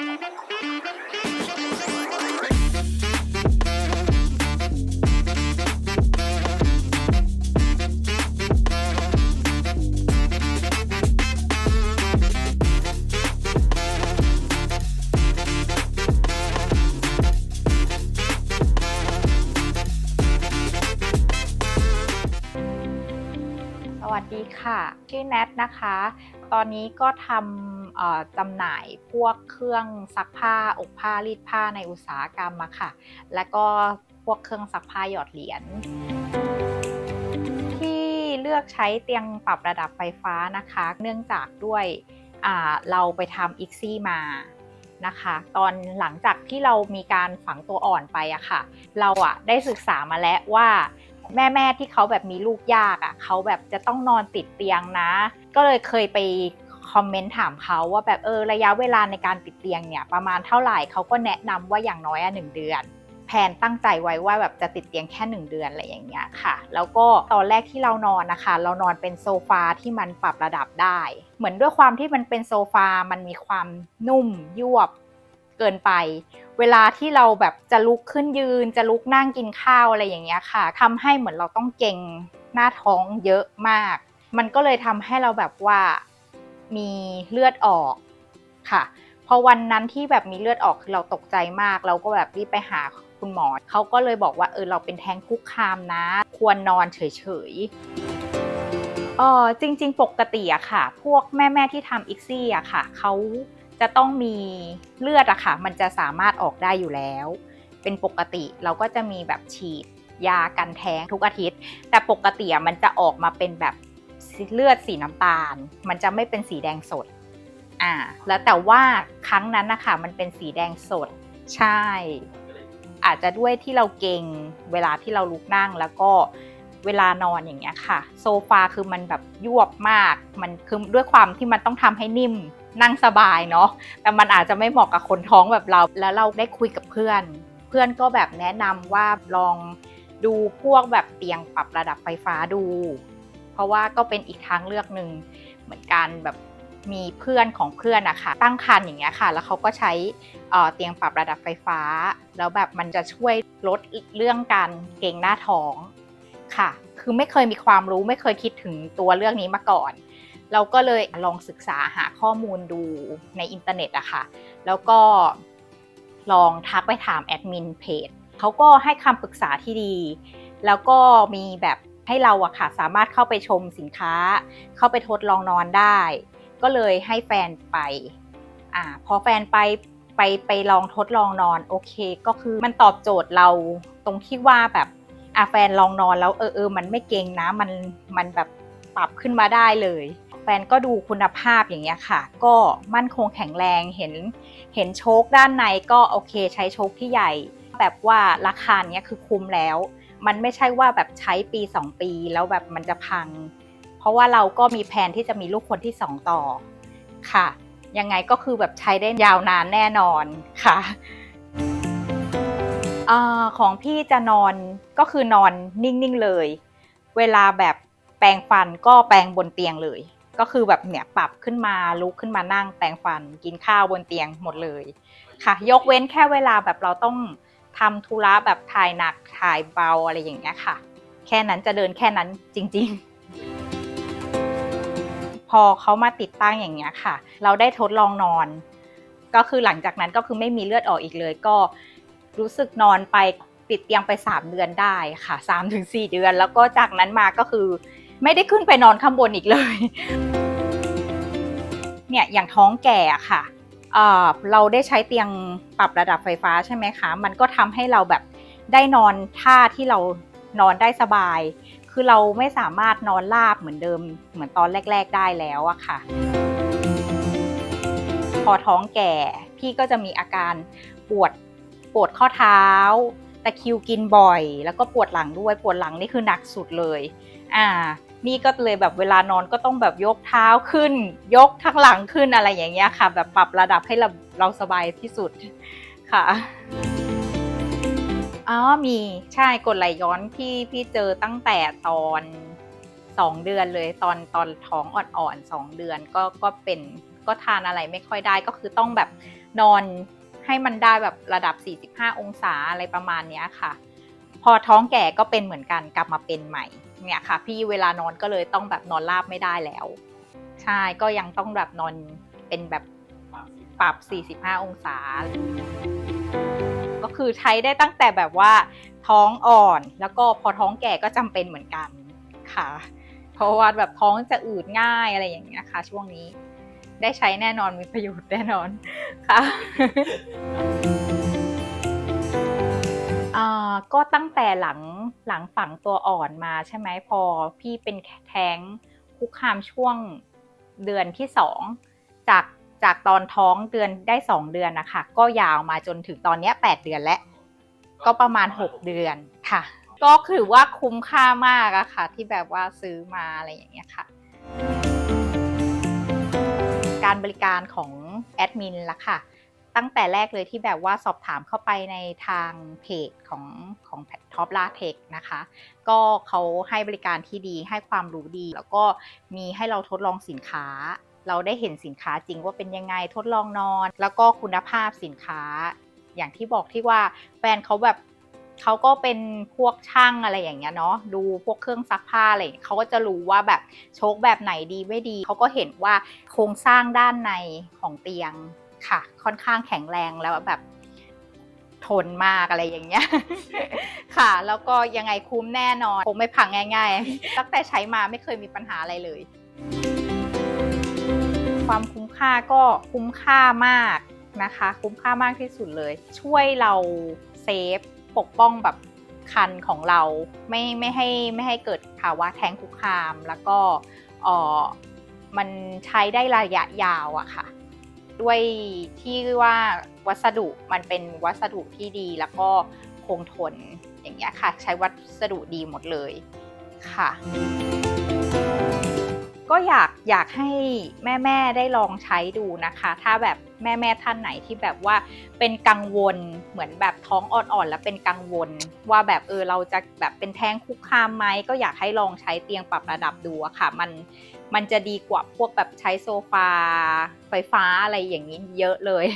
สวัสดีค่ะ ชื่อแนทนะคะ ตอนนี้ก็ทำ จำหน่ายพวกเครื่องซักผ้าอบผ้ารีดผ้าในอุตสาหกรรมมาค่ะ และก็พวกเครื่องซักผ้าหยอดเหรียญที่เลือกใช้เตียงปรับระดับไฟฟ้านะคะ เนื่องจากด้วยเราไปทำอีกซี่มานะคะ ตอนหลังจากที่เรามีการฝังตัวอ่อนไปอะค่ะ เราอะได้ศึกษามาแล้วว่าแม่แม่ที่เขาแบบมีลูกยากอะ่ะเขาแบบจะต้องนอนติดเตียงนะ ก็เลยเคยไป คอมเมนต์ถามเขาว่าแบบเออระยะเวลาในการติดเตียงเนี่ยประมาณเท่าไหร่เขาก็แนะนำว่าอย่างน้อยอะหนึ่งเดือนแพนตั้งใจไว้ว่าแบบจะติดเตียงแค่หนึ่งเดือนอะไรอย่างเงี้ยค่ะ แล้วก็ตอนแรกที่เรานอนนะคะ เรานอนเป็นโซฟาที่มันปรับระดับได้ เหมือนด้วยความที่มันเป็นโซฟา มันมีความนุ่มยวบเกินไป เวลาที่เราแบบจะลุกขึ้นยืน จะลุกนั่งกินข้าวอะไรอย่างเงี้ยค่ะทำให้เหมือนเราต้องเก่งหน้าท้องเยอะมาก มันก็เลยทำให้เราแบบว่า มีเลือดออกค่ะ พอวันนั้นที่แบบมีเลือดออกคือเราตกใจมาก เราก็แบบรีบไปหาคุณหมอเขาก็เลยบอกว่าเออเราเป็นแท้งคุกคามนะ ควรนอนเฉยๆเออจริง ๆ ปกติอะค่ะ พวกแม่ๆที่ทำอีกซี่อะค่ะเขาจะต้องมีเลือดอะค่ะ มันจะสามารถออกได้อยู่แล้ว เป็นปกติเราก็จะมีแบบฉีดยากันแท้งทุกอาทิตย์ แต่ปกติมันจะออกมาเป็นแบบ เลือดสีน้ำตาล มันจะไม่เป็นสีแดงสด อ่า แล้วแต่ว่าครั้งนั้นนะคะมันเป็นสีแดงสด ใช่ อาจจะด้วยที่เราเก่งเวลาที่เราลุกนั่งแล้วก็เวลานอนอย่างเงี้ยค่ะ โซฟาคือมันแบบยวบมาก มันคือด้วยความที่มันต้องทำให้นิ่มนั่งสบายเนาะแต่มันอาจจะไม่เหมาะกับคนท้องแบบเรา แล้วเราได้คุยกับเพื่อน เพื่อนก็แบบแนะนำว่าลองดูพวกแบบเตียงปรับระดับไฟฟ้าดู ราะว่าก็เป็นอีกทางเลือกหนึ่งเหมือนกันแบบมีเพื่อนของเพื่อนอะค่ะตั้งครรภ์อย่างเงี้ยค่ะ แล้วเขาก็ใช้เเตียงปรับระดับไฟฟ้า แล้วแบบมันจะช่วยลดเรื่องการเกรงหน้าท้องค่ะ คือไม่เคยมีความรู้ไม่เคยคิดถึงตัวเรื่องนี้มาก่อน เราก็เลยลองศึกษาหาข้อมูลดูในอินเทอร์เน็ตอะค่ะ แล้วก็ลองทักไปถามแอดมินเพจเขาก็ให้คำปรึกษาที่ดี แล้วก็มีแบบ ให้เราอะค่ะสามารถเข้าไปชมสินค้า เข้าไปทดลองนอนได้ ก็เลยให้แฟนไปอ่าพอแฟนไปไปไปลองทดลองนอนโอเค ก็คือมันตอบโจทย์เราตรงที่ว่าแบบอะแฟนลองนอนแล้วเออเออมันไม่เกร็งนะมันมันแบบปรับขึ้นมาได้เลย แฟนก็ดูคุณภาพอย่างเงี้ยค่ะ ก็มั่นคงแข็งแรงเห็นเห็นโชคด้านในก็โอเคใช้โชคที่ใหญ่ แบบว่าราคาเนี้ยคือคุ้มแล้ว มันไม่ใช่ว่าแบบใช้ปี 2 ปีแล้วแบบมันจะพัง เพราะว่าเราก็มีแผนที่จะมีลูกคนที่ 2 ต่อค่ะ ยังไงก็คือแบบใช้ได้ยาวนานแน่นอนค่ะอของพี่จะนอนก็คือนอนนิ่งๆเลย เวลาแบบแปรงฟันก็แปรงบนเตียงเลย ก็คือแบบเนี่ยปรับขึ้นมาลุกขึ้นมานั่งแปรงฟันกินข้าวบนเตียงหมดเลยค่ะ ยกเว้นแค่เวลาแบบเราต้อง ทำธุระแบบถ่ายหนักถ่ายเบาอะไรอย่างเงี้ยค่ะ แค่นั้นจะเดินแค่นั้นจริง ๆ พอเขามาติดตั้งอย่างเงี้ยค่ะ เราได้ทดลองนอน ก็คือหลังจากนั้นก็คือไม่มีเลือดออกอีกเลย ก็รู้สึกนอนไปติดเตียงไป 3 เดือนได้ค่ะ3ถึง4เดือน แล้วก็จากนั้นมาก็คือ ไม่ได้ขึ้นไปนอนข้างบนอีกเลย เนี่ยอย่างท้องแก่ค่ะ เราได้ใช้เตียงปรับระดับไฟฟ้าใช่ไหมคะ มันก็ทำให้เราแบบได้นอนท่าที่เรานอนได้สบาย คือเราไม่สามารถนอนราบเหมือนเดิม เหมือนตอนแรก ๆ ได้แล้วอะค่ะ พอท้องแก่พี่ก็จะมีอาการปวดปวดข้อเท้าตะคิวกินบ่อย แล้วก็ปวดหลังด้วยปวดหลังนี่คือหนักสุดเลย อ่า นี่ก็เลยแบบเวลานอนก็ต้องแบบยกเท้าขึ้น ยกทั้งหลังขึ้นอะไรอย่างเงี้ยค่ะ แบบปรับระดับให้เราเราสบายที่สุดค่ะอ๋อมีใช่กดไหลย้อนพี่พี่เจอตั้งแต่ตอนสองเดือนเลยตอนตอนท้องอ่อนๆสองเดือนก็ก็เป็นก็ทานอะไรไม่ค่อยได้ก็คือต้องแบบนอนให้มันได้แบบระดับ 45 องศาอะไรประมาณเนี้ยค่ะ พอท้องแก่ก็เป็นเหมือนกันกลับมาเป็นใหม่ เนี่ยค่ะ พี่เวลานอนก็เลยต้องแบบนอนราบไม่ได้แล้ว ใช่ก็ยังต้องแบบนอนเป็นแบบปรับ 45 องศา ก็คือใช้ได้ตั้งแต่แบบว่าท้องอ่อนแล้วก็พอท้องแก่ก็จำเป็นเหมือนกันค่ะ เพราะว่าแบบท้องจะอืดง่ายอะไรอย่างเงี้ยค่ะ ช่วงนี้ได้ใช้แน่นอนมีประโยชน์แน่นอนค่ะ ก็ตั้งแต่หลังหลังฝังตัวอ่อนมาใช่ไหมพอพี่เป็นแท้งคุกคามช่วงเดือนที่สองจากจากตอนท้องเดือนได้สองเดือนนะคะก็ยาวมาจนถึงตอนนี้แปดเดือนแล้ว ก็ประมาณหกเดือนค่ะ ก็ถือว่าคุ้มค่ามากอะค่ะ ที่แบบว่าซื้อมาอะไรอย่างเงี้ยค่ะ การบริการของแอดมินละค่ะ ตั้งแต่แรกเลยที่แบบว่าสอบถามเข้าไปในทางเพจของของท็อปลาเทคนะคะ ก็เขาให้บริการที่ดีให้ความรู้ดี แล้วก็มีให้เราทดลองสินค้า เราได้เห็นสินค้าจริงว่าเป็นยังไงทดลองนอน แล้วก็คุณภาพสินค้า อย่างที่บอกที่ว่าแฟนเขาแบบเขาก็เป็นพวกช่างอะไรอย่างเงี้ยเนาะดูพวกเครื่องซักผ้าอะไรเงี้ยเขาก็จะรู้ว่าแบบโชคแบบไหนดีไม่ดีเขาก็เห็นว่าโครงสร้างด้านในของเตียง ค่ะ ค่อนข้างแข็งแรงแล้วแบบทนมากอะไรอย่างเงี้ย ค่ะ แล้วก็ยังไงคุ้มแน่นอนคงไม่พังง่ายๆ ตั้งแต่ใช้มาไม่เคยมีปัญหาอะไรเลย ความคุ้มค่าก็คุ้มค่ามากนะคะ คุ้มค่ามากที่สุดเลย ช่วยเราเซฟปกป้องแบบคันของเราไม่ไม่ให้ไม่ให้เกิดภาวะแท้งคุกคาม แล้วก็เออมันใช้ได้ระยะยาวอะค่ะ ด้วยที่ว่าวัสดุมันเป็นวัสดุที่ดีแล้วก็คงทนอย่างเงี้ยค่ะ ใช้วัสดุดีหมดเลยค่ะ ก็อยากอยากให้แม่แม่ๆได้ลองใช้ดูนะคะ ถ้าแบบแม่แม่ๆท่านไหนที่แบบว่าเป็นกังวลเหมือนแบบท้องอ่อนๆ แล้วเป็นกังวล ว่าแบบเออเราจะแบบเป็นแท้งคุกคามไหมก็อยากให้ลองใช้เตียงปรับระดับดูอะค่ะ มันมันจะดีกว่าพวกแบบใช้โซฟาไฟฟ้าอะไรอย่างนี้เยอะเลย